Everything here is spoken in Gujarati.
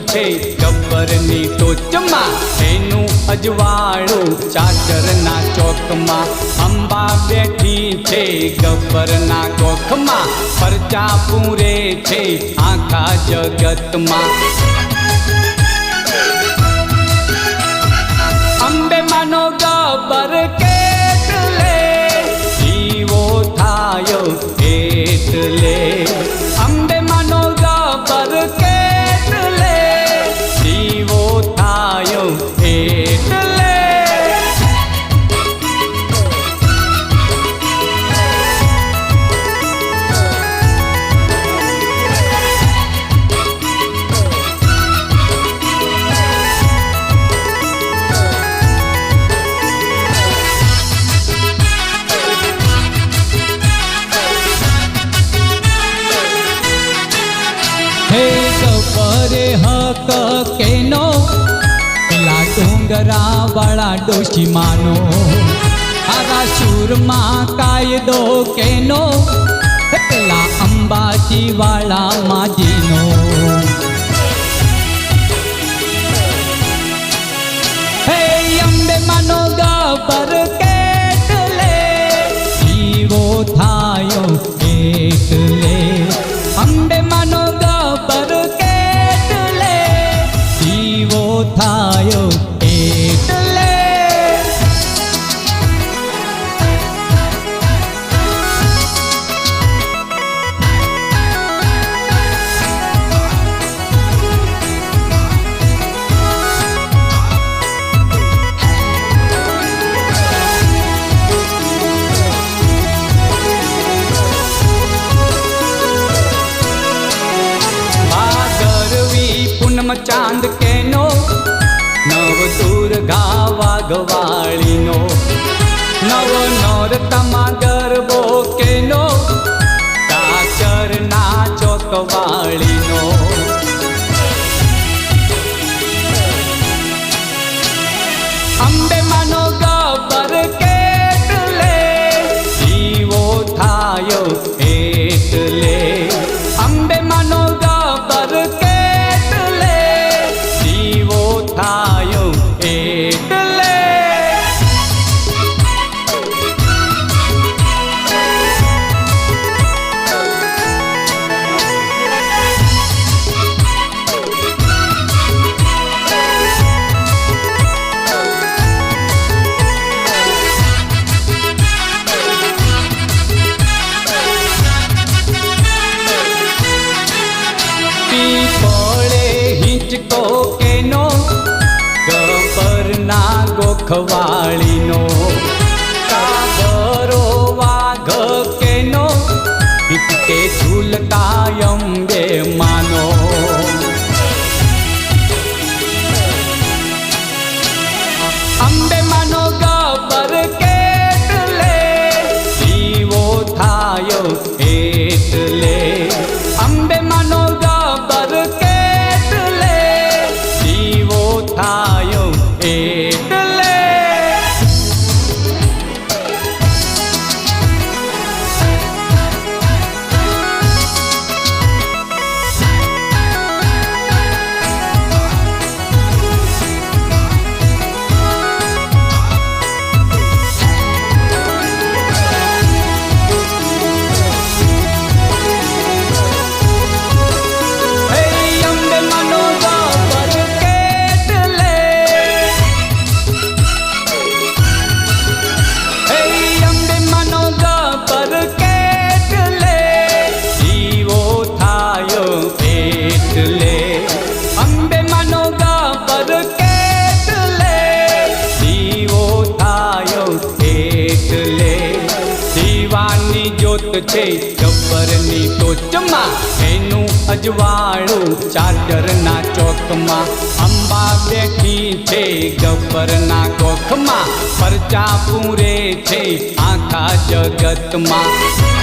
છે ગબ્બરની ટોચમાં. એનું અજવાળું ચાચરના ચોકમાં. અંબા બેઠી છે ગબ્બરના કોખમાં. પરચા પૂરે છે આખા જગતમાં. અંબે માનો ગબ્બર કેટલે, જીવો થાયો એટલે. ગબ્બરે હક કેનો? પેલા ડુંગરા વાળા ડોશી માનો આવા સુરમાં કાયદો કેનો? પેલા અંબાજી વાળા માજીનો પૂનમ ચાંદ કેનો? નવ ગાવા ગવાળીનો. નવ નોરતમા ગરબો કેનો? કાચરના ચોકવાળીનો. અંબે ગોખવાળીનો કાબરો વાઘ કેનો હિંચકે ઝૂલતા બે માનો. અંબે માનો ગાબર કેટલે જીવો થાયો છે ગબ્બરની ટોચમાં. એનું અજવાળું ચાદરના ચોકમાં. અંબા બેઠી છે ગબ્બરના કોખમાં. પરચા પૂરે છે આખા જગતમાં.